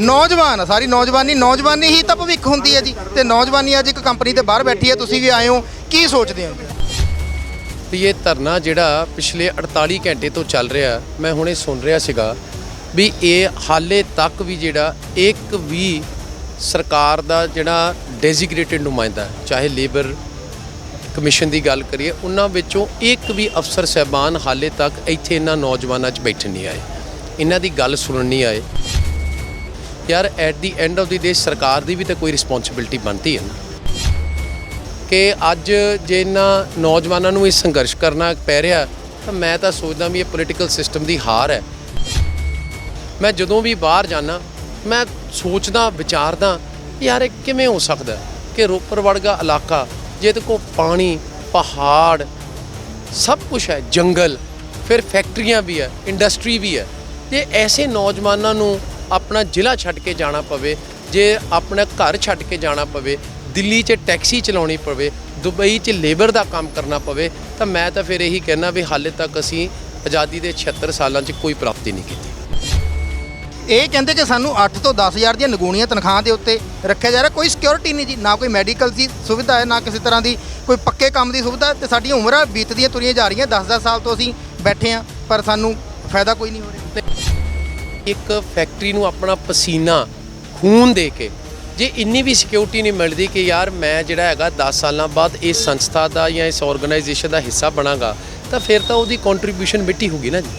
ਨੌਜਵਾਨ ਆ, ਸਾਰੀ ਨੌਜਵਾਨੀ ਨੌਜਵਾਨੀ ਹੀ ਤਾਂ ਭਵਿੱਖ ਹੁੰਦੀ ਹੈ ਜੀ। ਤੇ ਨੌਜਵਾਨੀ ਅੱਜ ਇੱਕ ਕੰਪਨੀ ਦੇ ਬਾਹਰ ਬੈਠੀ ਹੈ ਤੁਸੀਂ ਵੀ ਆਏ ਹੋ। ਕੀ ਸੋਚਦੇ ਹੋ? ਵੀ ਇਹ ਧਰਨਾ ਜਿਹੜਾ ਪਿਛਲੇ 48 ਘੰਟੇ ਤੋਂ ਚੱਲ ਰਿਹਾ ਮੈਂ ਹੁਣੇ ਸੁਣ ਰਿਹਾ ਸੀਗਾ ਵੀ ਇਹ ਹਾਲੇ ਤੱਕ ਵੀ ਜਿਹੜਾ ਇੱਕ ਵੀ ਸਰਕਾਰ ਦਾ ਜਿਹੜਾ ਡੈਜ਼ਿਗਨੇਟਿਡ ਨੁਮਾਇੰਦਾ ਚਾਹੇ ਲੇਬਰ ਕਮਿਸ਼ਨ ਦੀ ਗੱਲ ਕਰੀਏ ਉਹਨਾਂ ਵਿੱਚੋਂ ਇੱਕ ਵੀ ਅਫਸਰ ਸਹਿਬਾਨ ਹਾਲੇ ਤੱਕ ਇੱਥੇ ਇਹਨਾਂ ਨੌਜਵਾਨਾਂ 'ਚ ਬੈਠਣ ਨਹੀਂ ਆਏ। ਇਹਨਾਂ ਦੀ ਗੱਲ ਸੁਣਨ ਨਹੀਂ ਆਏ। ਯਾਰ at the end of the day ਸਰਕਾਰ ਦੀ ਵੀ ਤਾਂ ਕੋਈ ਰਿਸਪੌਂਸਿਬਿਲਟੀ ਬਣਦੀ ਹੈ ਨਾ। ਕਿ ਅੱਜ ਜੇ ਇਹਨਾਂ ਨੌਜਵਾਨਾਂ ਨੂੰ ਇਹ ਸੰਘਰਸ਼ ਕਰਨਾ ਪੈ ਰਿਹਾ, ਤਾਂ ਮੈਂ ਤਾਂ ਸੋਚਦਾ ਵੀ ਇਹ ਪੋਲੀਟੀਕਲ ਸਿਸਟਮ ਦੀ ਹਾਰ ਹੈ। ਮੈਂ ਜਦੋਂ ਵੀ ਬਾਹਰ ਜਾਣਾ ਮੈਂ ਸੋਚਦਾ, ਵਿਚਾਰਦਾ ਯਾਰ, ਇਹ ਕਿਵੇਂ ਹੋ ਸਕਦਾ ਕਿ ਰੋਪੜ ਵਰਗਾ ਇਲਾਕਾ ਜਿਹਦੇ ਕੋਲ ਪਾਣੀ, ਪਹਾੜ, ਸਭ ਕੁਝ ਹੈ, ਜੰਗਲ, ਫਿਰ ਫੈਕਟਰੀਆਂ ਵੀ ਹੈ ਇੰਡਸਟਰੀ ਵੀ ਹੈ, ਤੇ ਐਸੇ ਨੌਜਵਾਨਾਂ ਨੂੰ ਆਪਣਾ ਜ਼ਿਲ੍ਹਾ ਛੱਡ ਕੇ ਜਾਣਾ ਪਵੇ, ਜੇ ਆਪਣਾ ਘਰ ਛੱਡ ਕੇ ਜਾਣਾ ਪਵੇ, ਦਿੱਲੀ 'ਚ ਟੈਕਸੀ ਚਲਾਉਣੀ ਪਵੇ, ਦੁਬਈ 'ਚ ਲੇਬਰ ਦਾ ਕੰਮ ਕਰਨਾ ਪਵੇ, ਤਾਂ ਮੈਂ ਤਾਂ ਫਿਰ ਇਹੀ ਕਹਿਣਾ ਵੀ ਹਾਲੇ ਤੱਕ ਅਸੀਂ ਆਜ਼ਾਦੀ ਦੇ 76 ਸਾਲਾਂ 'ਚ ਕੋਈ ਪ੍ਰਾਪਤੀ ਨਹੀਂ ਕੀਤੀ। ਇਹ ਕਹਿੰਦੇ ਕਿ ਸਾਨੂੰ 8 ਤੋਂ 10000 ਦੀਆਂ ਨਗੂਣੀਆਂ ਤਨਖਾਹਾਂ ਦੇ ਉੱਤੇ ਰੱਖਿਆ ਜਾ ਰਿਹਾ, ਕੋਈ ਸਿਕਿਉਰਿਟੀ ਨਹੀਂ ਜੀ, ਨਾ ਕੋਈ ਮੈਡੀਕਲ ਦੀ ਸੁਵਿਧਾ ਹੈ, ਨਾ ਕਿਸੇ ਤਰ੍ਹਾਂ ਦੀ ਕੋਈ ਪੱਕੇ ਕੰਮ ਦੀ ਸੁਵਿਧਾ, ਤੇ ਸਾਡੀਆਂ ਉਮਰਾਂ ਬੀਤਦੀਆਂ ਤੁਰੀਆਂ ਜਾ ਰਹੀਆਂ 10-10 ਸਾਲ ਤੋਂ ਅਸੀਂ ਬੈਠੇ ਆ ਪਰ ਸਾਨੂੰ ਫਾਇਦਾ ਕੋਈ ਨਹੀਂ ਹੋ ਰਿਹਾ। ਇੱਕ ਫੈਕਟਰੀ ਨੂੰ ਆਪਣਾ ਪਸੀਨਾ ਖੂਨ ਦੇ ਕੇ, ਜੇ ਇੰਨੀ ਵੀ ਸਿਕਿਉਰਿਟੀ ਨਹੀਂ ਮਿਲਦੀ ਕਿ ਯਾਰ ਮੈਂ ਜਿਹੜਾ ਹੈਗਾ 10 ਸਾਲਾਂ ਬਾਅਦ ਇਸ ਸੰਸਥਾ ਦਾ ਜਾਂ ਇਸ ਆਰਗੇਨਾਈਜੇਸ਼ਨ ਦਾ ਹਿੱਸਾ ਬਣਾਗਾ, ਤਾਂ ਫਿਰ ਤਾਂ ਉਹਦੀ ਕੰਟਰੀਬਿਊਸ਼ਨ ਮਿੱਟੀ ਹੋਗੀ ਨਾ ਜੀ।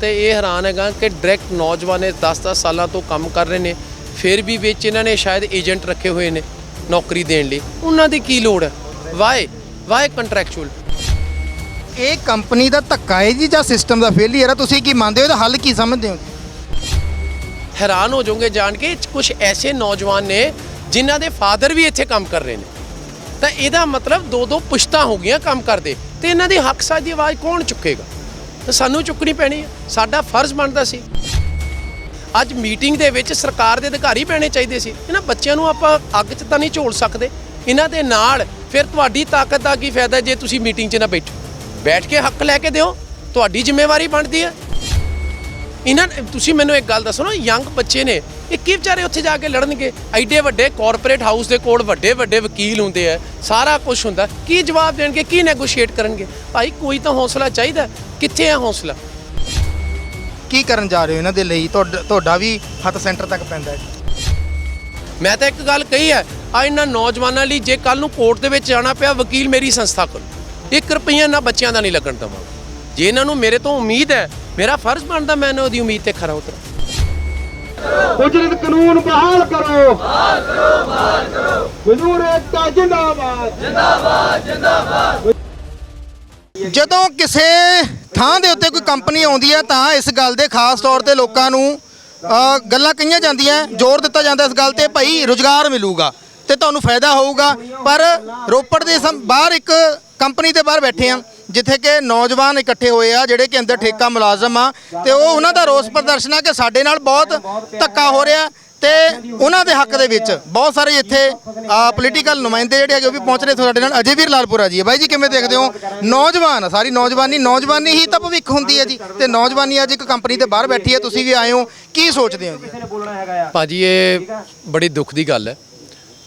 ਤੇ ਇਹ ਹੈਰਾਨ ਹੈਗਾ ਕਿ ਡਾਇਰੈਕਟ ਨੌਜਵਾਨ ਇਹ 10-10 ਸਾਲਾਂ ਤੋਂ ਕੰਮ ਕਰ ਰਹੇ ਨੇ, ਫਿਰ ਵੀ ਵਿੱਚ ਇਹਨਾਂ ਨੇ ਸ਼ਾਇਦ ਏਜੰਟ ਰੱਖੇ ਹੋਏ ਨੇ ਨੌਕਰੀ ਦੇਣ ਲਈ। ਉਹਨਾਂ ਦੀ ਕੀ ਲੋੜ ਹੈ? ਵਾਏ ਵਾਏ ਕੰਟਰੈਕਚੁਅਲ ਇਹ ਕੰਪਨੀ ਦਾ ਧੱਕਾ ਹੈ ਜੀ ਜਾਂ ਸਿਸਟਮ ਦਾ ਫੇਲੀਅਰ ਹੈ ਤੁਸੀਂ ਕੀ ਮੰਨਦੇ ਹੋ? ਇਹਦਾ ਹੱਲ ਕੀ ਸਮਝਦੇ ਹੋ ਹੈਰਾਨ ਹੋ ਜਾਓਗੇ ਜਾਣ ਕੇ ਕੁਝ ਐਸੇ ਨੌਜਵਾਨ ਨੇ ਜਿਨ੍ਹਾਂ ਦੇ ਫਾਦਰ ਵੀ ਇੱਥੇ ਕੰਮ ਕਰ ਰਹੇ ਨੇ। ਤਾਂ ਇਹਦਾ ਮਤਲਬ ਦੋ ਦੋ ਪੁਸ਼ਤਾਂ ਹੋ ਗਈਆਂ ਕੰਮ ਕਰਦੇ। ਤੇ ਇਹਨਾਂ ਦੀ ਹੱਕ ਸਾਜ ਦੀ ਆਵਾਜ਼ ਕੌਣ ਚੁੱਕੇਗਾ? ਤਾਂ ਸਾਨੂੰ ਚੁੱਕਣੀ ਪੈਣੀ ਹੈ ਸਾਡਾ ਫਰਜ਼ ਬਣਦਾ ਸੀ। ਅੱਜ ਮੀਟਿੰਗ ਦੇ ਵਿੱਚ ਸਰਕਾਰ ਦੇ ਅਧਿਕਾਰੀ ਪੈਣੇ ਚਾਹੀਦੇ ਸੀ। ਇਹਨਾਂ ਬੱਚਿਆਂ ਨੂੰ ਆਪਾਂ ਅੱਗ 'ਚ ਤਾਂ ਨਹੀਂ ਝੋਲ ਸਕਦੇ। ਇਹਨਾਂ ਦੇ ਨਾਲ ਫਿਰ ਤੁਹਾਡੀ ਤਾਕਤ ਦਾ ਕੀ ਫਾਇਦਾ ਜੇ ਤੁਸੀਂ ਮੀਟਿੰਗ 'ਚ ਨਾ ਬੈਠੋ। ਬੈਠ ਕੇ ਹੱਕ ਲੈ ਕੇ ਦਿਓ ਤੁਹਾਡੀ ਜ਼ਿੰਮੇਵਾਰੀ ਬਣਦੀ ਹੈ। ਇਹਨਾਂ ਤੁਸੀਂ ਮੈਨੂੰ ਇੱਕ ਗੱਲ ਦੱਸੋ ਨਾ ਯੰਗ ਬੱਚੇ ਨੇ ਇਹ ਕੀ ਵਿਚਾਰੇ ਉੱਥੇ ਜਾ ਕੇ ਲੜਨਗੇ? ਐਡੇ ਵੱਡੇ ਕਾਰਪੋਰੇਟ ਹਾਊਸ ਦੇ ਕੋਲ ਵੱਡੇ ਵੱਡੇ ਵਕੀਲ ਹੁੰਦੇ ਆ ਸਾਰਾ ਕੁਝ ਹੁੰਦਾ। ਕੀ ਜਵਾਬ ਦੇਣਗੇ ਕੀ ਨੈਗੋਸ਼ੀਏਟ ਕਰਨਗੇ? ਭਾਈ ਕੋਈ ਤਾਂ ਹੌਸਲਾ ਚਾਹੀਦਾ। ਕਿੱਥੇ ਹੈ ਹੌਸਲਾ? ਕੀ ਕਰਨ ਜਾ ਰਹੇ ਹੋ ਇਹਨਾਂ ਦੇ ਲਈ? ਤੁਹਾਡਾ ਤੁਹਾਡਾ ਵੀ ਹੱਥ ਸੈਂਟਰ ਤੱਕ ਪੈਂਦਾ ਹੈ। ਮੈਂ ਤਾਂ ਇੱਕ ਗੱਲ ਕਹੀ ਹੈ ਆ ਇਹਨਾਂ ਨੌਜਵਾਨਾਂ ਲਈ ਜੇ ਕੱਲ ਨੂੰ ਕੋਰਟ ਦੇ ਵਿੱਚ ਜਾਣਾ ਪਿਆ ਵਕੀਲ ਮੇਰੀ ਸੰਸਥਾ ਕੋਲ। 1 ਰੁਪਈਆ ਨਾ ਬੱਚਿਆਂ ਦਾ ਨਹੀਂ ਲੱਗਣ ਦਵਾਂਗਾ। ਜੇ ਇਹਨਾਂ ਨੂੰ ਮੇਰੇ ਤੋਂ ਉਮੀਦ ਹੈ ਮੇਰਾ ਫਰਜ਼ ਬਣਦਾ ਮੈਂ ਇਹਨਾਂ ਦੀ ਉਮੀਦ ਤੇ ਖਰਾ ਉਤਰਾਂ। ਉਜਰਤ ਕਾਨੂੰਨ ਬਹਾਲ ਕਰੋ। ਬਹਾਲ ਕਰੋ ਬਹਾਲ ਕਰੋ। ਮਜ਼ਦੂਰ ਏਕਤਾ ਜਿੰਦਾਬਾਦ। ਜਦੋਂ ਕਿਸੇ ਥਾਂ ਦੇ ਉੱਤੇ ਕੋਈ ਕੰਪਨੀ ਆਉਂਦੀ ਹੈ ਤਾਂ ਇਸ ਗੱਲ ਦੇ ਖਾਸ ਤੌਰ ਤੇ ਲੋਕਾਂ ਨੂੰ ਗੱਲਾਂ ਕਹੀਆਂ ਜਾਂਦੀਆਂ ਜ਼ੋਰ ਦਿੱਤਾ ਜਾਂਦਾ ਇਸ ਗੱਲ ਤੇ ਭਾਈ ਰੋਜ਼ਗਾਰ ਮਿਲੂਗਾ। ਤੇ ਤੁਹਾਨੂੰ ਫਾਇਦਾ ਹੋਊਗਾ। ਪਰ ਰੋਪੜ ਦੇ ਸਮ- ਬਾਹਰ ਇੱਕ ਕੰਪਨੀ ਦੇ ਬਾਹਰ ਬੈਠੇ ਆ, ਜਿੱਥੇ ਕਿ ਨੌਜਵਾਨ ਇਕੱਠੇ ਹੋਏ ਆ, ਜਿਹੜੇ ਕਿ ਅੰਦਰ ਠੇਕਾ ਮੁਲਾਜ਼ਮ ਆ। ਤੇ ਉਹ ਉਹਨਾਂ ਦਾ ਰੋਸ ਪ੍ਰਦਰਸ਼ਨ ਆ ਕਿ ਸਾਡੇ ਨਾਲ ਬਹੁਤ ਧੱਕਾ ਹੋ ਰਿਹਾ ਤੇ ਉਹਨਾਂ ਦੇ ਹੱਕ ਦੇ ਵਿੱਚ ਬਹੁਤ ਸਾਰੇ ਇੱਥੇ ਪੋਲੀਟੀਕਲ ਨੁਮਾਇੰਦੇ ਜਿਹੜੇ ਹੈਗੇ ਉਹ ਵੀ ਪਹੁੰਚ ਰਹੇ ਸਾਡੇ ਨਾਲ। ਅਜੇ ਵੀਰ ਲਾਲਪੁਰਾ ਜੀ ਹੈ ਬਾਈ ਜੀ, ਕਿਵੇਂ ਦੇਖਦੇ ਹੋ? ਨੌਜਵਾਨ ਸਾਰੀ ਨੌਜਵਾਨੀ ਨੌਜਵਾਨੀ ਹੀ ਤਾਂ ਭਵਿੱਖ ਹੁੰਦੀ ਹੈ ਜੀ। ਤੇ ਨੌਜਵਾਨੀ ਅੱਜ ਇੱਕ ਕੰਪਨੀ ਦੇ ਬਾਹਰ ਬੈਠੀ ਹੈ। ਤੁਸੀਂ ਵੀ ਆਏ ਹੋ। ਕੀ ਸੋਚਦੇ ਹੋ ਜੀ? ਭਾਜੀ, ਇਹ ਬੜੀ ਦੁੱਖ ਦੀ ਗੱਲ ਹੈ।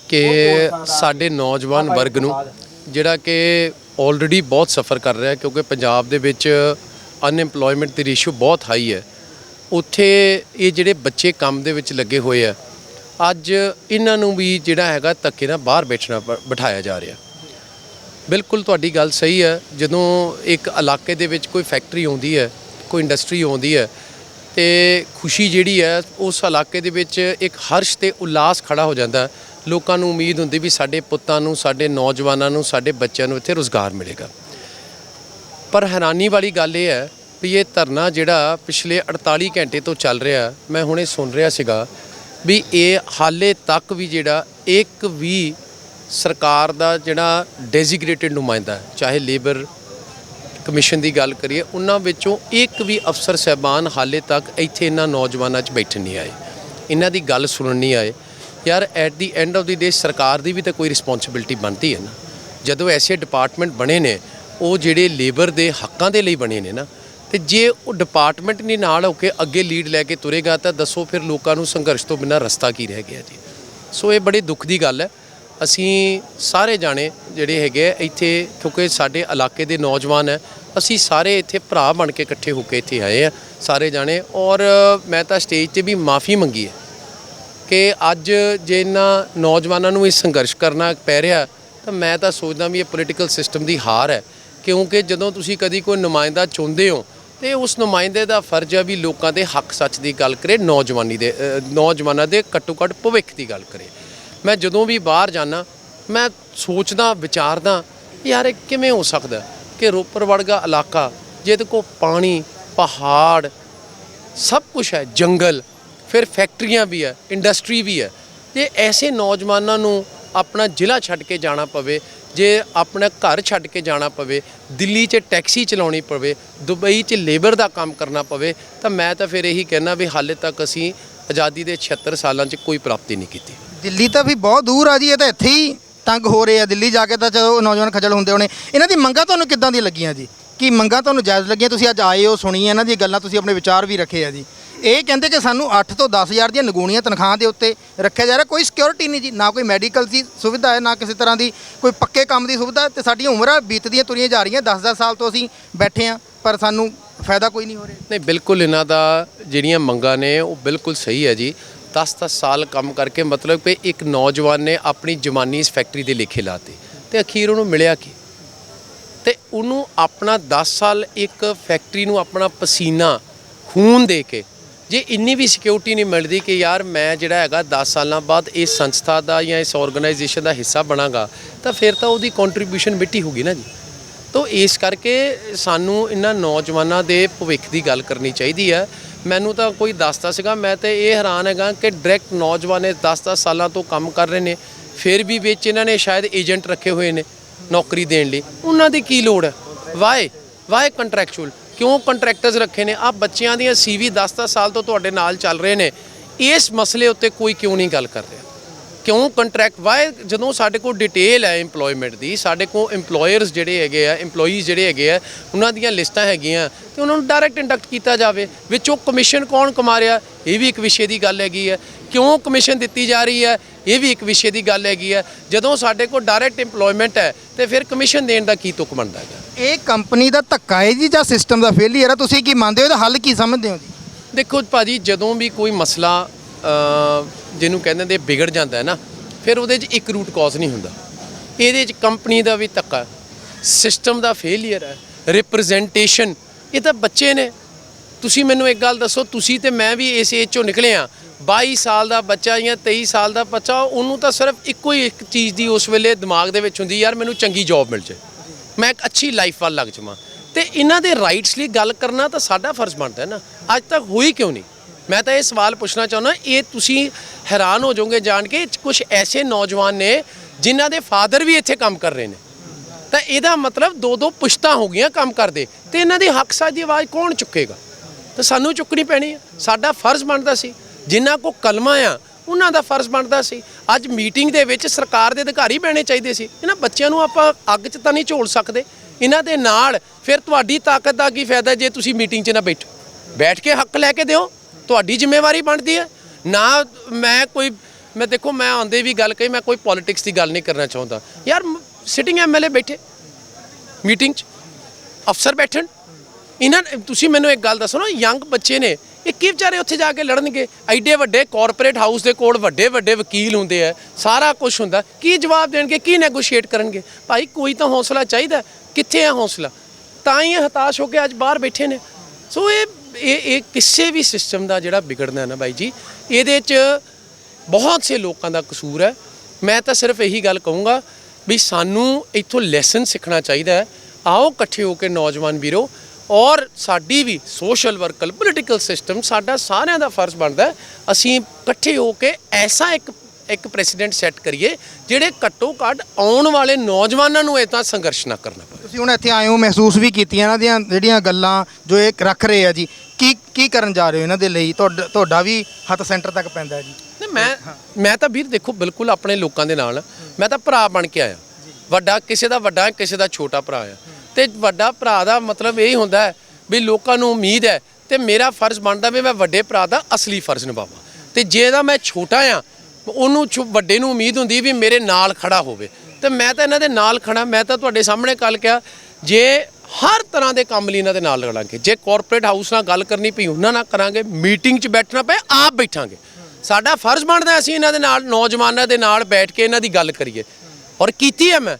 ਕਿ ਸਾਡੇ ਨੌਜਵਾਨ ਵਰਗ ਨੂੰ ਜਿਹੜਾ ਕਿ ਆਲਰੇਡੀ ਬਹੁਤ ਸਫਰ ਕਰ ਰਿਹਾ ਕਿਉਂਕਿ ਪੰਜਾਬ ਦੇ ਵਿੱਚ ਅਨਐਮਪਲੋਇਮੈਂਟ ਦੀ ਰੇਸ਼ੋ ਬਹੁਤ ਹਾਈ ਹੈ। ਉੱਥੇ ਇਹ ਜਿਹੜੇ ਬੱਚੇ ਕੰਮ ਦੇ ਵਿੱਚ ਲੱਗੇ ਹੋਏ ਆ, ਅੱਜ ਇਹਨਾਂ ਨੂੰ ਵੀ ਜਿਹੜਾ ਹੈਗਾ ਧੱਕੇ ਨਾਲ ਬਾਹਰ ਬੈਠਣਾ ਬਿਠਾਇਆ ਜਾ ਰਿਹਾ। ਬਿਲਕੁਲ ਤੁਹਾਡੀ ਗੱਲ ਸਹੀ ਹੈ, ਜਦੋਂ ਇੱਕ ਇਲਾਕੇ ਦੇ ਵਿੱਚ ਕੋਈ ਫੈਕਟਰੀ ਆਉਂਦੀ ਹੈ, ਕੋਈ ਇੰਡਸਟਰੀ ਆਉਂਦੀ ਹੈ, ਤੇ ਖੁਸ਼ੀ ਜਿਹੜੀ ਹੈ, ਉਸ ਇਲਾਕੇ ਦੇ ਵਿੱਚ ਇੱਕ ਹਰਸ਼ ਤੇ ਉਲਾਸ ਖੜਾ ਹੋ ਜਾਂਦਾ ਲੋਕਾਂ ਨੂੰ ਉਮੀਦ ਹੁੰਦੀ ਵੀ ਸਾਡੇ ਪੁੱਤਾਂ ਨੂੰ, ਸਾਡੇ ਨੌਜਵਾਨਾਂ ਨੂੰ, ਸਾਡੇ ਬੱਚਿਆਂ ਨੂੰ ਇੱਥੇ ਰੋਜ਼ਗਾਰ ਮਿਲੇਗਾ। ਪਰ ਹੈਰਾਨੀ ਵਾਲੀ ਗੱਲ ਇਹ ਹੈ ਵੀ ਇਹ ਧਰਨਾ ਜਿਹੜਾ ਪਿਛਲੇ 48 ਘੰਟੇ ਤੋਂ ਚੱਲ ਰਿਹਾ, ਮੈਂ ਹੁਣੇ ਸੁਣ ਰਿਹਾ ਸੀਗਾ ਵੀ ਇਹ ਹਾਲੇ ਤੱਕ ਵੀ ਜਿਹੜਾ ਇੱਕ ਵੀ ਸਰਕਾਰ ਦਾ ਜਿਹੜਾ ਡੈਜ਼ਿਗਨੇਟਿਡ ਨੁਮਾਇੰਦਾ ਚਾਹੇ ਲੇਬਰ ਕਮਿਸ਼ਨ ਦੀ ਗੱਲ ਕਰੀਏ, ਉਹਨਾਂ ਵਿੱਚੋਂ ਇੱਕ ਵੀ ਅਫਸਰ ਸਹਿਬਾਨ ਹਾਲੇ ਤੱਕ ਇੱਥੇ ਇਹਨਾਂ ਨੌਜਵਾਨਾਂ 'ਚ ਬੈਠਣ ਨਹੀਂ ਆਏ। ਇਹਨਾਂ ਦੀ ਗੱਲ ਸੁਣਨ ਨਹੀਂ ਆਏ। ਯਾਰ at the end of the day ਸਰਕਾਰ ਦੀ ਵੀ ਤਾਂ ਕੋਈ ਰਿਸਪੌਂਸਿਬਿਲਟੀ ਬਣਦੀ ਹੈ ਨਾ। ਜਦੋਂ ਐਸੇ ਡਿਪਾਰਟਮੈਂਟ ਬਣੇ ਨੇ, ਉਹ ਜਿਹੜੇ ਲੇਬਰ ਦੇ ਹੱਕਾਂ ਦੇ ਲਈ ਬਣੇ ਨੇ ਨਾ, ਤੇ ਜੇ ਉਹ ਡਿਪਾਰਟਮੈਂਟ ਨਹੀਂ ਨਾਲ ਹੋ ਕੇ ਅੱਗੇ ਲੀਡ ਲੈ ਕੇ ਤੁਰੇਗਾ, ਤਾਂ ਦੱਸੋ ਫਿਰ ਲੋਕਾਂ ਨੂੰ ਸੰਘਰਸ਼ ਤੋਂ ਬਿਨਾਂ ਰਸਤਾ ਕੀ ਰਹਿ ਗਿਆ ਜੀ। ਸੋ ਇਹ ਬੜੀ ਦੁੱਖ ਦੀ ਗੱਲ ਹੈ। ਅਸੀਂ ਸਾਰੇ ਜਾਣੇ ਜਿਹੜੇ ਹੈਗੇ ਆ, ਇੱਥੇ, ਕਿਉਂਕਿ ਸਾਡੇ ਇਲਾਕੇ ਦੇ ਨੌਜਵਾਨ ਹੈ, ਅਸੀਂ ਸਾਰੇ ਇੱਥੇ ਭਰਾ ਬਣ ਕੇ ਇਕੱਠੇ ਹੋ ਕੇ ਇੱਥੇ ਆਏ ਆ, ਸਾਰੇ ਜਾਣੇ। ਔਰ ਮੈਂ ਤਾਂ ਸਟੇਜ ਤੇ ਵੀ ਮਾਫੀ ਮੰਗੀ ਹੈ। ਕਿ ਅੱਜ ਜੇ ਇਹਨਾਂ ਨੌਜਵਾਨਾਂ ਨੂੰ ਇਹ ਸੰਘਰਸ਼ ਕਰਨਾ ਪੈ ਰਿਹਾ, ਤਾਂ ਮੈਂ ਤਾਂ ਸੋਚਦਾ ਵੀ ਇਹ ਪੋਲੀਟੀਕਲ ਸਿਸਟਮ ਦੀ ਹਾਰ ਹੈ। ਕਿਉਂਕਿ ਜਦੋਂ ਤੁਸੀਂ ਕਦੀ ਕੋਈ ਨੁਮਾਇੰਦਾ ਚੁਣਦੇ ਹੋ, ਤੇ ਉਸ ਨੁਮਾਇੰਦੇ ਦਾ ਫਰਜ਼ ਹੈ ਵੀ ਲੋਕਾਂ ਦੇ ਹੱਕ ਸੱਚ ਦੀ ਗੱਲ ਕਰੇ, ਨੌਜਵਾਨੀ ਦੇ ਨੌਜਵਾਨਾਂ ਦੇ ਘੱਟੋ ਘੱਟ ਭਵਿੱਖ ਦੀ ਗੱਲ ਕਰੇ। ਮੈਂ ਜਦੋਂ ਵੀ ਬਾਹਰ ਜਾਣਾ ਮੈਂ ਸੋਚਦਾ, ਵਿਚਾਰਦਾ ਯਾਰ ਇਹ ਕਿਵੇਂ ਹੋ ਸਕਦਾ ਕਿ ਰੋਪੜ ਵਰਗਾ ਇਲਾਕਾ, ਜਿਹਦੇ ਕੋਲ ਪਾਣੀ, ਪਹਾੜ, ਸਭ ਕੁਝ ਹੈ, ਜੰਗਲ ਫਿਰ ਫੈਕਟਰੀਆਂ ਵੀ ਹੈ ਇੰਡਸਟਰੀ ਵੀ ਹੈ ਤੇ ਐਸੇ ਨੌਜਵਾਨਾਂ ਨੂੰ ਆਪਣਾ ਜ਼ਿਲ੍ਹਾ ਛੱਡ ਕੇ ਜਾਣਾ ਪਵੇ, ਜੇ ਆਪਣਾ ਘਰ ਛੱਡ ਕੇ ਜਾਣਾ ਪਵੇ, ਦਿੱਲੀ 'ਚ ਟੈਕਸੀ ਚਲਾਉਣੀ ਪਵੇ, ਦੁਬਈ 'ਚ ਲੇਬਰ ਦਾ ਕੰਮ ਕਰਨਾ ਪਵੇ, ਤਾਂ ਮੈਂ ਤਾਂ ਫਿਰ ਇਹੀ ਕਹਿਣਾ ਵੀ ਹਾਲੇ ਤੱਕ ਅਸੀਂ ਆਜ਼ਾਦੀ ਦੇ 76 ਸਾਲਾਂ 'ਚ ਕੋਈ ਪ੍ਰਾਪਤੀ ਨਹੀਂ ਕੀਤੀ। ਦਿੱਲੀ ਤਾਂ ਵੀ ਬਹੁਤ ਦੂਰ ਆ ਜੀ, ਇਹ ਤਾਂ ਇੱਥੇ ਹੀ ਤੰਗ ਹੋ ਰਹੇ ਆ। ਦਿੱਲੀ ਜਾ ਕੇ ਤਾਂ ਚਲੋ ਨੌਜਵਾਨ ਖੱਜਲ ਹੁੰਦੇ ਹੋਣੇ। ਇਹਨਾਂ ਦੀ ਮੰਗਾਂ ਤੁਹਾਨੂੰ ਕਿੱਦਾਂ ਦੀ ਲੱਗੀਆਂ ਜੀ? ਕੀ ਮੰਗਾਂ ਤੁਹਾਨੂੰ ਜਾਇਜ਼ ਲੱਗੀਆਂ? ਤੁਸੀਂ ਅੱਜ ਆਏ ਹੋ, ਸੁਣੀ ਇਹਨਾਂ ਦੀਆਂ ਗੱਲਾਂ ਤੁਸੀਂ ਆਪਣੇ ਵਿਚਾਰ ਵੀ ਰੱਖੇ ਆ ਜੀ। ਇਹ ਕਹਿੰਦੇ ਕਿ ਸਾਨੂੰ 8 ਤੋਂ 10000 ਦੀਆਂ ਨਗੂਣੀਆਂ ਤਨਖਾਹਾਂ ਦੇ ਉੱਤੇ ਰੱਖਿਆ ਜਾ ਰਿਹਾ। ਕੋਈ ਸਿਕਿਉਰਿਟੀ ਨਹੀਂ ਜੀ, ਨਾ ਕੋਈ ਮੈਡੀਕਲ ਦੀ ਸੁਵਿਧਾ ਹੈ, ਨਾ ਕਿਸੇ ਤਰ੍ਹਾਂ ਦੀ ਕੋਈ ਪੱਕੇ ਕੰਮ ਦੀ ਸੁਵਿਧਾ ਤੇ ਸਾਡੀਆਂ ਉਮਰਾਂ ਬੀਤਦੀਆਂ ਤੁਰੀਆਂ ਜਾ ਰਹੀਆਂ। 10-10 ਸਾਲ ਤੋਂ ਅਸੀਂ ਬੈਠੇ ਆ ਪਰ ਸਾਨੂੰ ਫਾਇਦਾ ਕੋਈ ਨਹੀਂ ਹੋ ਰਿਹਾ। ਨਹੀਂ, ਬਿਲਕੁਲ ਇਹਨਾਂ ਦਾ ਜਿਹੜੀਆਂ ਮੰਗਾਂ ਨੇ, ਉਹ ਬਿਲਕੁਲ ਸਹੀ ਹੈ ਜੀ। 10-10 ਸਾਲ ਕੰਮ ਕਰਕੇ ਮਤਲਬ ਕਿ ਇੱਕ ਨੌਜਵਾਨ ਨੇ ਆਪਣੀ ਜਵਾਨੀ ਇਸ ਫੈਕਟਰੀ ਦੇ ਲੇਖੇ ਲਾਤੇ ਤੇ ਅਖੀਰ ਉਹਨੂੰ ਮਿਲਿਆ ਕੀ? ਤੇ ਉਹਨੂੰ ਆਪਣਾ 10 ਸਾਲ ਇੱਕ ਫੈਕਟਰੀ ਨੂੰ ਆਪਣਾ ਪਸੀਨਾ ਖੂਨ ਦੇ ਕੇ ਜੇ ਇੰਨੀ ਵੀ ਸਿਕਿਉਰਿਟੀ ਨਹੀਂ ਮਿਲਦੀ ਕਿ ਯਾਰ ਮੈਂ ਜਿਹੜਾ ਹੈਗਾ 10 ਸਾਲਾਂ ਬਾਅਦ ਇਸ ਸੰਸਥਾ ਦਾ ਜਾਂ ਇਸ ਆਰਗੇਨਾਈਜੇਸ਼ਨ ਦਾ ਹਿੱਸਾ ਬਣਾਗਾ, ਤਾਂ ਫਿਰ ਤਾਂ ਉਹਦੀ ਕੰਟਰੀਬਿਊਸ਼ਨ ਮਿੱਟੀ ਹੋਗੀ ਨਾ ਜੀ। ਤੋ ਇਸ ਕਰਕੇ ਸਾਨੂੰ ਇਹਨਾਂ ਨੌਜਵਾਨਾਂ ਦੇ ਭਵਿੱਖ ਦੀ ਗੱਲ ਕਰਨੀ ਚਾਹੀਦੀ ਹੈ। ਮੈਨੂੰ ਤਾਂ ਕੋਈ ਦੱਸਦਾ ਸੀਗਾ, ਮੈਂ ਤੇ ਇਹ ਹੈਰਾਨ ਹੈਗਾ ਕਿ ਡਾਇਰੈਕਟ ਨੌਜਵਾਨ ਇਹ 10-10 ਸਾਲਾਂ ਤੋਂ ਕੰਮ ਕਰ ਰਹੇ ਨੇ, ਫਿਰ ਵੀ ਵਿੱਚ ਇਹਨਾਂ ਨੇ ਸ਼ਾਇਦ ਏਜੰਟ ਰੱਖੇ ਹੋਏ ਨੇ ਨੌਕਰੀ ਦੇਣ ਲਈ। ਉਹਨਾਂ ਦੀ ਕੀ ਲੋੜ ਹੈ? ਵਾਏ ਵਾਏ ਕੰਟਰੈਕਚੁਅਲ ਕਿਉਂ ਕੰਟਰੈਕਟਰਸ ਰੱਖੇ ਨੇ? ਆ ਬੱਚਿਆਂ ਦੀਆਂ ਸੀਵੀ 10-10 ਸਾਲ ਤੋਂ ਤੁਹਾਡੇ ਨਾਲ ਚੱਲ ਰਹੇ ਨੇ। ਇਸ ਮਸਲੇ ਉੱਤੇ ਕੋਈ ਕਿਉਂ ਨਹੀਂ ਗੱਲ ਕਰ ਰਿਹਾ? ਕਿਉਂ ਕੰਟਰੈਕਟ ਵਾਏ ਜਦੋਂ ਸਾਡੇ ਕੋਲ ਡਿਟੇਲ ਹੈ EMPLOYMENT ਦੀ ਸਾਡੇ ਕੋਲ EMPLOYERS ਜਿਹੜੇ ਹੈਗੇ ਆ EMPLOYEES ਜਿਹੜੇ ਹੈਗੇ ਆ ਉਹਨਾਂ ਦੀਆਂ ਲਿਸਟਾਂ ਹੈਗੀਆਂ ਤੇ ਉਹਨਾਂ ਨੂੰ ਡਾਇਰੈਕਟ ਇੰਡਕਟ ਕੀਤਾ ਜਾਵੇ ਵਿੱਚੋਂ ਕਮਿਸ਼ਨ ਕੌਣ ਕਮਾ ਰਿਹਾ? ਇਹ ਵੀ ਇੱਕ ਵਿਸ਼ੇ ਦੀ ਗੱਲ ਹੈਗੀ ਹੈ ਕਿਉਂ ਕਮਿਸ਼ਨ ਦਿੱਤੀ ਜਾ ਰਹੀ ਹੈ ਇਹ ਵੀ ਇੱਕ ਵਿਸ਼ੇ ਦੀ ਗੱਲ ਹੈਗੀ ਹੈ ਜਦੋਂ ਸਾਡੇ ਕੋਲ ਡਾਇਰੈਕਟ EMPLOYMENT ਹੈ ਤੇ ਫਿਰ ਕਮਿਸ਼ਨ ਦੇਣ ਦਾ ਕੀ ਤੁਕ ਬਣਦਾ ਹੈਗਾ? ਇਹ ਕੰਪਨੀ ਦਾ ਧੱਕਾ ਹੈ ਜੀ ਜਾਂ ਸਿਸਟਮ ਦਾ ਫੇਲਿਅਰ ਹੈ? ਤੁਸੀਂ ਕੀ ਮੰਨਦੇ ਹੋ? ਇਹਦਾ ਹੱਲ ਕੀ ਸਮਝਦੇ ਹੋ ਜੀ? ਦੇਖੋ ਭਾਜੀ ਜਦੋਂ ਵੀ ਕੋਈ ਮਸਲਾ ਜਿਹਨੂੰ ਕਹਿੰਦੇ ਨੇ ਵਿਗੜ ਜਾਂਦਾ ਹੈ ਨਾ, ਫਿਰ ਉਹਦੇ 'ਚ ਇੱਕ ਰੂਟ ਕਾਜ਼ ਨਹੀਂ ਹੁੰਦਾ। ਇਹਦੇ 'ਚ ਕੰਪਨੀ ਦਾ ਵੀ ਧੱਕਾ ਸਿਸਟਮ ਦਾ ਫੇਲਿਅਰ ਹੈ ਰਿਪਰੈਜ਼ੈਂਟੇਸ਼ਨ ਇਹ ਤਾਂ ਬੱਚੇ ਨੇ। ਤੁਸੀਂ ਮੈਨੂੰ ਇੱਕ ਗੱਲ ਦੱਸੋ, ਤੁਸੀਂ ਤੇ ਮੈਂ ਵੀ ਇਸ ਏਜ ਚੋਂ ਨਿਕਲੇ ਆ 22 ਸਾਲ ਦਾ ਬੱਚਾ ਜਾਂ 23 ਸਾਲ ਦਾ ਬੱਚਾ, ਉਹਨੂੰ ਤਾਂ ਸਿਰਫ ਇੱਕੋ ਹੀ ਇੱਕ ਚੀਜ਼ ਦੀ ਉਸ ਵੇਲੇ ਦਿਮਾਗ ਦੇ ਵਿੱਚ ਹੁੰਦੀ, ਯਾਰ, ਮੈਨੂੰ ਚੰਗੀ ਜੌਬ ਮਿਲ ਜੇ ਮੈਂ ਇੱਕ ਅੱਛੀ ਲਾਈਫ ਵੱਲ ਲੱਗ ਜਾਵਾਂ। ਤੇ ਇਹਨਾਂ ਦੇ ਰਾਈਟਸ ਲਈ ਗੱਲ ਕਰਨਾ ਤਾਂ ਸਾਡਾ ਫਰਜ਼ ਬਣਦਾ ਹੈ ਨਾ। ਅੱਜ ਤੱਕ ਹੋਈ ਕਿਉਂ ਨਹੀਂ? ਮੈਂ ਤਾਂ ਇਹ ਸਵਾਲ ਪੁੱਛਣਾ ਚਾਹੁੰਦਾ, ਇਹ ਤੁਸੀਂ ਹੈਰਾਨ ਹੋ ਜਾਓਗੇ ਜਾਣ ਕੇ ਕੁਝ ਐਸੇ ਨੌਜਵਾਨ ਨੇ ਜਿਨ੍ਹਾਂ ਦੇ ਫਾਦਰ ਵੀ ਇੱਥੇ ਕੰਮ ਕਰ ਰਹੇ ਨੇ। ਤਾਂ ਇਹਦਾ ਮਤਲਬ ਦੋ ਦੋ ਪੁਸ਼ਤਾਂ ਹੋ ਗਈਆਂ ਕੰਮ ਕਰਦੇ, ਤੇ ਇਹਨਾਂ ਦੀ ਹੱਕ ਸਾਜ ਦੀ ਆਵਾਜ਼ ਕੌਣ ਚੁੱਕੇਗਾ? ਤਾਂ ਸਾਨੂੰ ਚੁੱਕਣੀ ਪੈਣੀ ਹੈ ਸਾਡਾ ਫਰਜ਼ ਬਣਦਾ ਸੀ, ਜਿਨ੍ਹਾਂ ਕੋ ਕਲਮਾ ਆ, ਉਹਨਾਂ ਦਾ ਫਰਜ਼ ਬਣਦਾ ਸੀ। ਅੱਜ ਮੀਟਿੰਗ ਦੇ ਵਿੱਚ ਸਰਕਾਰ ਦੇ ਅਧਿਕਾਰੀ ਬਹਿਣੇ ਚਾਹੀਦੇ ਸੀ। ਇਹਨਾਂ ਬੱਚਿਆਂ ਨੂੰ ਆਪਾਂ ਅੱਗ 'ਚ ਤਾਂ ਨਹੀਂ ਝੋਲ ਸਕਦੇ। ਇਹਨਾਂ ਦੇ ਨਾਲ ਫਿਰ ਤੁਹਾਡੀ ਤਾਕਤ ਦਾ ਕੀ ਫਾਇਦਾ ਜੇ ਤੁਸੀਂ ਮੀਟਿੰਗ 'ਚ ਨਾ ਬੈਠੋ। ਬੈਠ ਕੇ ਹੱਕ ਲੈ ਕੇ ਦਿਓ। ਤੁਹਾਡੀ ਜ਼ਿੰਮੇਵਾਰੀ ਬਣਦੀ ਹੈ। ਨਾ ਮੈਂ ਕੋਈ, ਮੈਂ ਦੇਖੋ, ਮੈਂ ਆਉਂਦੇ ਵੀ ਗੱਲ ਕਹੀ, ਮੈਂ ਕੋਈ ਪੋਲਿਟਿਕਸ ਦੀ ਗੱਲ ਨਹੀਂ ਕਰਨਾ ਚਾਹੁੰਦਾ। ਯਾਰ ਸਿਟਿੰਗ ਐਮਐਲਏ ਬੈਠੇ ਮੀਟਿੰਗ 'ਚ, ਅਫਸਰ ਬੈਠਣ। ਇਹਨਾਂ, ਤੁਸੀਂ ਮੈਨੂੰ ਇੱਕ ਗੱਲ ਦੱਸੋ ਨਾ ਯੰਗ ਬੱਚੇ ਨੇ, ਇਹ ਕੀ ਵਿਚਾਰੇ ਉੱਥੇ ਜਾ ਕੇ ਲੜਨਗੇ? ਐਡੇ ਵੱਡੇ ਕਾਰਪੋਰੇਟ ਹਾਊਸ ਦੇ ਕੋਲ ਵੱਡੇ ਵੱਡੇ ਵਕੀਲ ਹੁੰਦੇ ਆ, ਸਾਰਾ ਕੁਝ ਹੁੰਦਾ। ਕੀ ਜਵਾਬ ਦੇਣਗੇ, ਕੀ ਨੈਗੋਸ਼ੀਏਟ ਕਰਨਗੇ? ਭਾਈ, ਕੋਈ ਤਾਂ ਹੌਸਲਾ ਚਾਹੀਦਾ। ਕਿੱਥੇ ਹੈ ਹੌਸਲਾ? ਤਾਂ ਹੀ ਇਹ ਹਤਾਸ਼ ਹੋ ਕੇ ਅੱਜ ਬਾਹਰ ਬੈਠੇ ਨੇ। ਸੋ ਇਹ ਇਹ ਇਹ ਕਿਸੇ ਵੀ ਸਿਸਟਮ ਦਾ ਜਿਹੜਾ ਵਿਗੜਨਾ ਹੈ ਨਾ ਬਾਈ ਜੀ, ਇਹਦੇ 'ਚ ਬਹੁਤ ਸੇ ਲੋਕਾਂ ਦਾ ਕਸੂਰ ਹੈ। ਮੈਂ ਤਾਂ ਸਿਰਫ ਇਹੀ ਗੱਲ ਕਹੂੰਗਾ ਵੀ ਸਾਨੂੰ ਇੱਥੋਂ ਲੈਸਨ ਸਿੱਖਣਾ ਚਾਹੀਦਾ ਹੈ। ਆਓ ਇਕੱਠੇ ਹੋ ਕੇ ਨੌਜਵਾਨ ਵੀਰੋ, ਔਰ ਸਾਡੀ ਵੀ ਸੋਸ਼ਲ ਵਰਕਲ ਪੋਲੀਟੀਕਲ ਸਿਸਟਮ ਸਾਡਾ ਸਾਰਿਆਂ ਦਾ ਫਰਜ਼ ਬਣਦਾ ਅਸੀਂ ਇਕੱਠੇ ਹੋ ਕੇ ਐਸਾ ਇੱਕ ਇੱਕ ਪ੍ਰੈਸੀਡੈਂਟ ਸੈੱਟ ਕਰੀਏ, ਜਿਹੜੇ ਘੱਟੋ ਘੱਟ ਆਉਣ ਵਾਲੇ ਨੌਜਵਾਨਾਂ ਨੂੰ ਇਹ ਤਾਂ ਸੰਘਰਸ਼ ਨਾ ਕਰਨਾ ਪਵੇ। ਤੁਸੀਂ ਹੁਣ ਇੱਥੇ ਆਏ ਹੋ, ਮਹਿਸੂਸ ਵੀ ਕੀਤੀਆਂ ਇਹਨਾਂ ਦੀਆਂ ਜਿਹੜੀਆਂ ਗੱਲਾਂ ਜੋ ਇਹ ਰੱਖ ਰਹੇ ਆ ਜੀ। ਕੀ ਕੀ ਕਰਨ ਜਾ ਰਹੇ ਹੋ ਇਹਨਾਂ ਦੇ ਲਈ? ਤੁਹਾਡਾ ਤੁਹਾਡਾ ਵੀ ਹੱਥ ਸੈਂਟਰ ਤੱਕ ਪੈਂਦਾ ਹੈ ਜੀ। ਨਹੀਂ ਮੈਂ ਮੈਂ ਤਾਂ ਵੀਰ ਦੇਖੋ ਬਿਲਕੁਲ ਆਪਣੇ ਲੋਕਾਂ ਦੇ ਨਾਲ। ਮੈਂ ਤਾਂ ਭਰਾ ਬਣ ਕੇ ਆਇਆ। ਵੱਡਾ ਕਿਸੇ ਦਾ ਵੱਡਾ ਕਿਸੇ ਦਾ ਛੋਟਾ ਭਰਾ ਆ। ਤੇ ਵੱਡਾ ਭਰਾ ਦਾ ਮਤਲਬ ਇਹ ਹੀ ਹੁੰਦਾ ਹੈ ਵੀ ਲੋਕਾਂ ਨੂੰ ਉਮੀਦ ਹੈ ਤੇ ਮੇਰਾ ਫਰਜ਼ ਬਣਦਾ ਵੀ ਮੈਂ ਵੱਡੇ ਭਰਾ ਦਾ ਅਸਲੀ ਫਰਜ਼ ਨਿਭਾਵਾਂ। ਤੇ ਜੇ ਦਾ ਮੈਂ ਛੋਟਾ ਆ ਉਹਨੂੰ ਵੱਡੇ ਨੂੰ ਉਮੀਦ ਹੁੰਦੀ ਵੀ ਮੇਰੇ ਨਾਲ ਖੜਾ ਹੋਵੇ। ਤੇ ਮੈਂ ਤਾਂ ਇਹਨਾਂ ਦੇ ਨਾਲ ਖੜਾ ਮੈਂ ਤਾਂ ਤੁਹਾਡੇ ਸਾਹਮਣੇ ਕੱਲ ਕਿਹਾ ਜੇ ਹਰ ਤਰ੍ਹਾਂ ਦੇ ਕੰਮ ਲਈ ਇਹਨਾਂ ਦੇ ਨਾਲ ਲੜਾਂਗੇ। ਜੇ ਕਾਰਪੋਰੇਟ ਹਾਊਸ ਨਾਲ ਗੱਲ ਕਰਨੀ ਪਈ, ਉਹਨਾਂ ਨਾਲ ਕਰਾਂਗੇ ਮੀਟਿੰਗ 'ਚ ਬੈਠਣਾ ਪਏ, ਆਪ ਬੈਠਾਂਗੇ। ਸਾਡਾ ਫਰਜ਼ ਬਣਦਾ ਅਸੀਂ ਇਹਨਾਂ ਦੇ ਨਾਲ, ਨੌਜਵਾਨਾਂ ਦੇ ਨਾਲ ਬੈਠ ਕੇ ਇਹਨਾਂ ਦੀ ਗੱਲ ਕਰੀਏ। ਔਰ ਕੀਤੀ ਹੈ ਮੈਂ।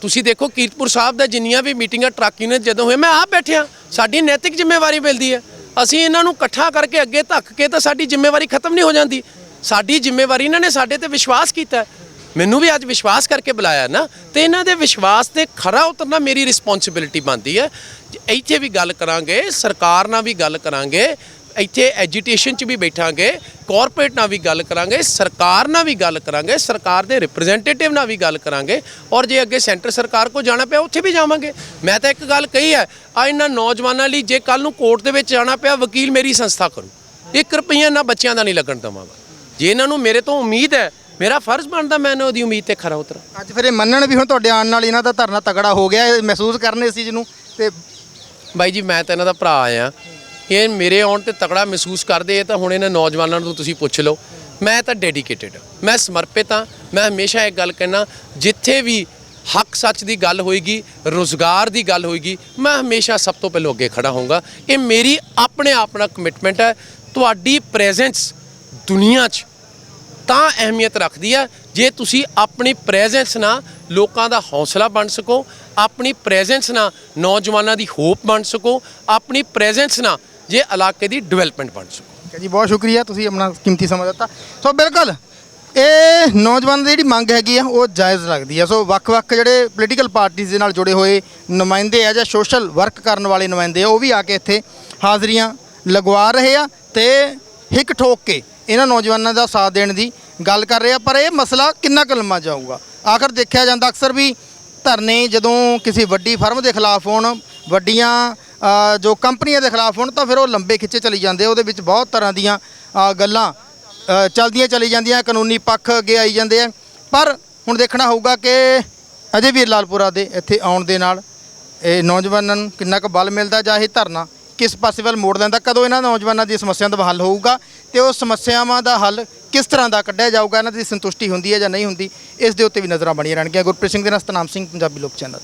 ਤੁਸੀਂ ਦੇਖੋ ਕੀਰਤਪੁਰ ਸਾਹਿਬ ਦਾ ਜਿੰਨੀਆਂ ਵੀ ਮੀਟਿੰਗਾਂ, ਟਰੱਕ ਯੂਨੀਅਨ ਜਦੋਂ ਹੋਏ, ਮੈਂ ਆਪ ਬੈਠਿਆ। ਸਾਡੀ ਨੈਤਿਕ ਜ਼ਿੰਮੇਵਾਰੀ ਮਿਲਦੀ ਹੈ। ਅਸੀਂ ਇਹਨਾਂ ਨੂੰ ਇਕੱਠਾ ਕਰਕੇ ਅੱਗੇ ਧੱਕ ਕੇ ਤਾਂ ਸਾਡੀ ਜ਼ਿੰਮੇਵਾਰੀ ਖਤਮ ਨਹੀਂ ਹੋ ਜਾਂਦੀ। ਸਾਡੀ ਜ਼ਿੰਮੇਵਾਰੀ ਇਹਨਾਂ ਨੇ ਸਾਡੇ ਤੇ ਵਿਸ਼ਵਾਸ ਕੀਤਾ ਮੈਨੂੰ ਵੀ ਅੱਜ ਵਿਸ਼ਵਾਸ ਕਰਕੇ ਬੁਲਾਇਆ ਨਾ, ਤੇ ਇਹਨਾਂ ਦੇ ਵਿਸ਼ਵਾਸ ਤੇ ਖਰਾ ਉਤਰਨਾ ਮੇਰੀ ਰਿਸਪੌਂਸਿਬਿਲਿਟੀ ਬਣਦੀ ਹੈ। ਇੱਥੇ ਵੀ ਗੱਲ ਕਰਾਂਗੇ, ਸਰਕਾਰ ਨਾਲ ਵੀ ਗੱਲ ਕਰਾਂਗੇ, ਇੱਥੇ ਐਜੀਟੇਸ਼ਨ 'ਚ ਵੀ ਬੈਠਾਂਗੇ ਕਾਰਪੋਰੇਟ ਨਾਲ ਵੀ ਗੱਲ ਕਰਾਂਗੇ, ਸਰਕਾਰ ਨਾਲ ਵੀ ਗੱਲ ਕਰਾਂਗੇ, ਸਰਕਾਰ ਦੇ ਰਿਪਰੈਜ਼ੈਂਟੇਟਿਵ ਨਾਲ ਵੀ ਗੱਲ ਕਰਾਂਗੇ, ਔਰ ਜੇ ਅੱਗੇ ਸੈਂਟਰ ਸਰਕਾਰ ਕੋ ਜਾਣਾ ਪਿਆ, ਉੱਥੇ ਵੀ ਜਾਵਾਂਗੇ। ਮੈਂ ਤਾਂ ਇੱਕ ਗੱਲ ਕਹੀ ਹੈ, ਆ ਇਹਨਾਂ ਨੌਜਵਾਨਾਂ ਲਈ ਜੇ ਕੱਲ ਨੂੰ ਕੋਰਟ ਦੇ ਵਿੱਚ ਜਾਣਾ ਪਿਆ, ਵਕੀਲ ਮੇਰੀ ਸੰਸਥਾ ਕਰੂ। 1 ਰੁਪਈਆ ਨਾ ਬੱਚਿਆਂ ਦਾ ਨਹੀਂ ਲੱਗਣ ਦਵਾਂਗਾ। ਜੇ ਇਹਨਾਂ ਨੂੰ ਮੇਰੇ ਤੋਂ ਉਮੀਦ ਹੈ ਮੇਰਾ ਫਰਜ਼ ਬਣਦਾ ਮੈਂ ਇਹਨਾਂ ਦੀ ਉਮੀਦ ਤੇ ਖਰਾ ਉਤਰਾਂ। ਅੱਜ ਫਿਰ ਇਹ ਮੰਨਣ ਵੀ ਹੁਣ ਤੁਹਾਡੇ ਆਉਣ ਨਾਲ ਇਹਨਾਂ ਦਾ ਧਰਨਾ ਤਗੜਾ ਹੋ ਗਿਆ ਇਹ ਮਹਿਸੂਸ ਕਰਨੇ ਸੀ ਜਿਹਨੂੰ ਤੇ ਬਾਈ ਜੀ ਮੈਂ ਤਾਂ ਇਹਨਾਂ ਦਾ ਭਰਾ ਆ ਇਹ ਮੇਰੇ ਆਉਣ ਤੇ ਤਕੜਾ ਮਹਿਸੂਸ ਕਰਦੇ ਆ ਤਾਂ ਹੁਣ ਇਹਨਾਂ ਨੌਜਵਾਨਾਂ ਨੂੰ ਤੁਸੀਂ ਪੁੱਛ ਲਓ। ਮੈਂ ਤਾਂ ਡੈਡੀਕੇਟਿਡ ਮੈਂ ਸਮਰਪਿਤ ਹਾਂ। ਮੈਂ ਹਮੇਸ਼ਾ ਇੱਕ ਗੱਲ ਕਹਿਣਾ ਜਿੱਥੇ ਵੀ ਹੱਕ ਸੱਚ ਦੀ ਗੱਲ ਹੋਏਗੀ ਰੋਜ਼ਗਾਰ ਦੀ ਗੱਲ ਹੋਏਗੀ ਮੈਂ ਹਮੇਸ਼ਾ ਸਭ ਤੋਂ ਪਹਿਲਾਂ ਅੱਗੇ ਖੜਾ ਹੋਊਂਗਾ। ਇਹ ਮੇਰੀ ਆਪਣੇ ਆਪ ਨਾਲ ਕਮਿਟਮੈਂਟ ਹੈ। ਤੁਹਾਡੀ ਪ੍ਰੈਜ਼ੈਂਸ ਦੁਨੀਆ 'ਚ ਤਾਂ ਅਹਿਮੀਅਤ ਰੱਖਦੀ ਆ ਜੇ ਤੁਸੀਂ ਆਪਣੀ ਪ੍ਰੈਜ਼ੈਂਸ ਨਾਲ ਲੋਕਾਂ ਦਾ ਹੌਸਲਾ ਬਣ ਸਕੋ, ਆਪਣੀ ਪ੍ਰੈਜ਼ੈਂਸ ਨਾਲ ਨੌਜਵਾਨਾਂ ਦੀ ਹੋਪ ਬਣ ਸਕੋ, ਆਪਣੀ ਪ੍ਰੈਜ਼ੈਂਸ ਨਾਲ ਜੇ ਇਲਾਕੇ ਦੀ ਡਿਵੈਲਪਮੈਂਟ ਬਣ ਸਕੋ। ਠੀਕ ਹੈ ਜੀ, ਬਹੁਤ ਸ਼ੁਕਰੀਆ, ਤੁਸੀਂ ਆਪਣਾ ਕੀਮਤੀ ਸਮਾਂ ਦਿੱਤਾ। ਸੋ ਬਿਲਕੁਲ, ਇਹ ਨੌਜਵਾਨ ਦੀ ਜਿਹੜੀ ਮੰਗ ਹੈਗੀ ਆ, ਉਹ ਜਾਇਜ਼ ਲੱਗਦੀ ਆ। ਸੋ ਵੱਖ-ਵੱਖ ਜਿਹੜੇ ਪੋਲੀਟੀਕਲ ਪਾਰਟੀਆਂ ਦੇ ਨਾਲ ਜੁੜੇ ਹੋਏ ਨੁਮਾਇੰਦੇ ਆ ਜਾਂ ਸੋਸ਼ਲ ਵਰਕ ਕਰਨ ਵਾਲੇ ਨੁਮਾਇੰਦੇ ਆ, ਉਹ ਵੀ ਆ ਕੇ ਇੱਥੇ ਹਾਜ਼ਰੀਆਂ ਲਗਵਾ ਰਹੇ ਆ ਤੇ ਹਿੱਕ ਠੋਕ ਕੇ ਇਹਨਾਂ ਨੌਜਵਾਨਾਂ ਦਾ ਸਾਥ ਦੇਣ ਦੀ ਗੱਲ ਕਰ ਰਹੇ ਆ ਪਰ ਇਹ ਮਸਲਾ ਕਿੰਨਾ ਕੁ ਲੰਮਾ ਜਾਊਗਾ ਆਖਰ ਦੇਖਿਆ ਜਾਂਦਾ ਅਕਸਰ ਵੀ ਧਰਨੇ ਜਦੋਂ ਕਿਸੇ ਵੱਡੀ ਫਰਮ ਦੇ ਖਿਲਾਫ ਹੋਣ ਵੱਡੀਆਂ ਜੋ ਕੰਪਨੀਆਂ ਦੇ ਖਿਲਾਫ ਹੋਣ ਤਾਂ ਫਿਰ ਉਹ ਲੰਬੇ ਖਿੱਚੇ ਚਲੀ ਜਾਂਦੇ ਆ। ਉਹਦੇ ਵਿੱਚ ਬਹੁਤ ਤਰ੍ਹਾਂ ਦੀਆਂ ਗੱਲਾਂ ਅ, ਚੱਲਦੀਆਂ ਚਲੀ ਜਾਂਦੀਆਂ ਕਾਨੂੰਨੀ ਪੱਖ ਅੱਗੇ ਆਈ ਜਾਂਦੇ ਆ ਪਰ ਹੁਣ ਦੇਖਣਾ ਹੋਊਗਾ ਕਿ ਅਜੇ ਵੀ ਲਾਲਪੁਰਾ ਦੇ ਇੱਥੇ ਆਉਣ ਦੇ ਨਾਲ ਇਹ ਨੌਜਵਾਨਾਂ ਨੂੰ ਕਿੰਨਾ ਕੁ ਬਲ ਮਿਲਦਾ ਜਾਂ ਇਹ ਧਰਨਾ ਕਿਸ ਪਾਸੇ ਵੱਲ ਮੋੜ ਲੈਂਦਾ, ਕਦੋਂ ਇਹਨਾਂ ਨੌਜਵਾਨਾਂ ਦੀ ਸਮੱਸਿਆ ਦਾ ਹੱਲ ਹੋਊਗਾ ਤੇ ਉਹ ਸਮੱਸਿਆਵਾਂ ਦਾ ਹੱਲ ਕਿਸ ਤਰ੍ਹਾਂ ਦਾ ਕੱਢਿਆ ਜਾਊਗਾ, ਇਹਨਾਂ ਦੀ ਸੰਤੁਸ਼ਟੀ ਹੁੰਦੀ ਹੈ ਜਾਂ ਨਹੀਂ ਹੁੰਦੀ, ਇਸ ਦੇ ਉੱਤੇ ਵੀ ਨਜ਼ਰਾਂ ਬਣੀਆਂ ਰਹਿਣਗੀਆਂ। ਗੁਰਪ੍ਰੀਤ ਸਿੰਘ ਦੇ ਨਾਲ ਸਤਨਾਮ ਸਿੰਘ, ਪੰਜਾਬੀ ਲੋਕ ਚੈਨਲ।